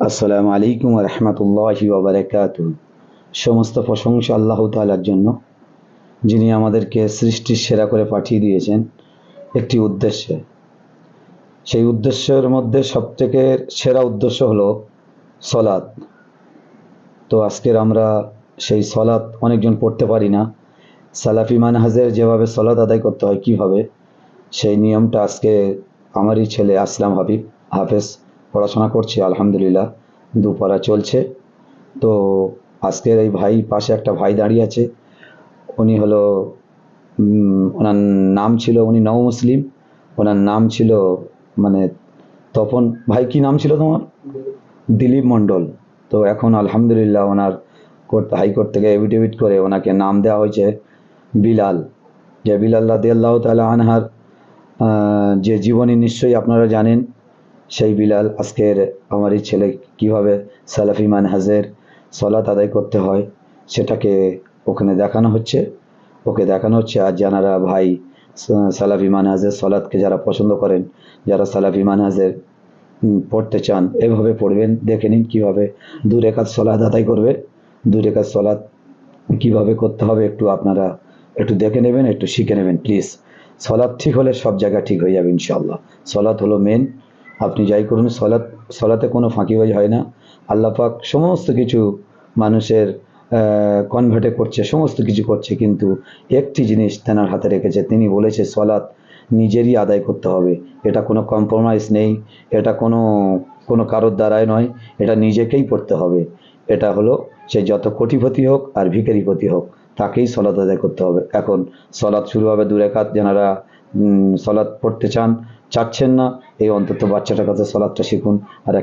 আসসালামু আলাইকুম রহমতুল্লাহি ওবরাকাত সমস্ত প্রশংসা আল্লাহ তাআলার জন্য, যিনি আমাদেরকে সৃষ্টির সেরা করে পাঠিয়ে দিয়েছেন একটি উদ্দেশ্যে। সেই উদ্দেশ্যের মধ্যে সবথেকে সেরা উদ্দেশ্য হলো সলাৎ। তো আজকের আমরা সেই সলাৎ অনেকজন পড়তে পারি না। সালাফি মানহাজের যেভাবে সলাৎ আদায় করতে হয় কীভাবে সেই নিয়মটা আজকে আমারই ছেলে আসলাম হাবিব, হাফেজ। পড়াশোনা করছে, আলহামদুলিল্লাহ। দুপারা চলছে। তো আজকের এই ভাই পাশে একটা ভাই দাঁড়িয়ে আছে। উনি হলো ওনার নাম ছিল, উনি নও মুসলিম। ওনার নাম ছিল মানে তপন। ভাই, কি নাম ছিল তোমার? দিলীপ মণ্ডল। তো এখন আলহামদুলিল্লাহ ওনার কোর্ট, হাইকোর্ট থেকে এভিডেভিট করে ওনাকে নাম দেওয়া হয়েছে বিলাল। যে বিলাল রাদি আল্লাহ আনহার যে জীবনী নিশ্চয়ই আপনারা জানেন। সেই বিলাল, আজকের আমার এই ছেলে কীভাবে সালাফি মানহাজের সলাত আদায় করতে হয় সেটাকে ওখানে দেখানো হচ্ছে। ওকে দেখানো হচ্ছে আর যারা ভাই সালাফি মানহাজের সলাৎকে যারা পছন্দ করেন, যারা সালাফি মানহাজের পড়তে চান, এভাবে পড়বেন, দেখে নিন কীভাবে দু রেখাত সলাৎ আদায় করবে দু রেখাত সলাৎ কীভাবে করতে হবে একটু আপনারা একটু দেখে নেবেন, একটু শিখে নেবেন প্লিজ সলাদ ঠিক হলে সব জায়গা ঠিক হয়ে যাবে, ইনশাআল্লাহ। সলাৎ হলো মেন আপনি যাই করুন, সলাৎ, সলাতে কোনো ফাঁকিবাজ হয় না। আল্লাহ পাক সমস্ত কিছু মানুষের কনভার্টে করছে, সমস্ত কিছু করছে, কিন্তু একটি জিনিস তেনার হাতে রেখেছে। তিনি বলেছে, সলাৎ নিজেরই আদায় করতে হবে। এটা কোনো কম্প্রোমাইজ নেই, এটা কোনো কোনো কারোর দ্বারাই নয়, এটা নিজেকেই পড়তে হবে। এটা হলো সে যত কোটিপতি হোক আর ভিখারিপতি হোক, তাকেই সলাৎ আদায় করতে হবে। এখন সলাৎ শুরু হবে দু রেখাত, যারা সলাৎ পড়তে চান চাচ্ছেন না। এই অন্তত বাচ্চাটার কাছে সলাদটা শিখুন। আর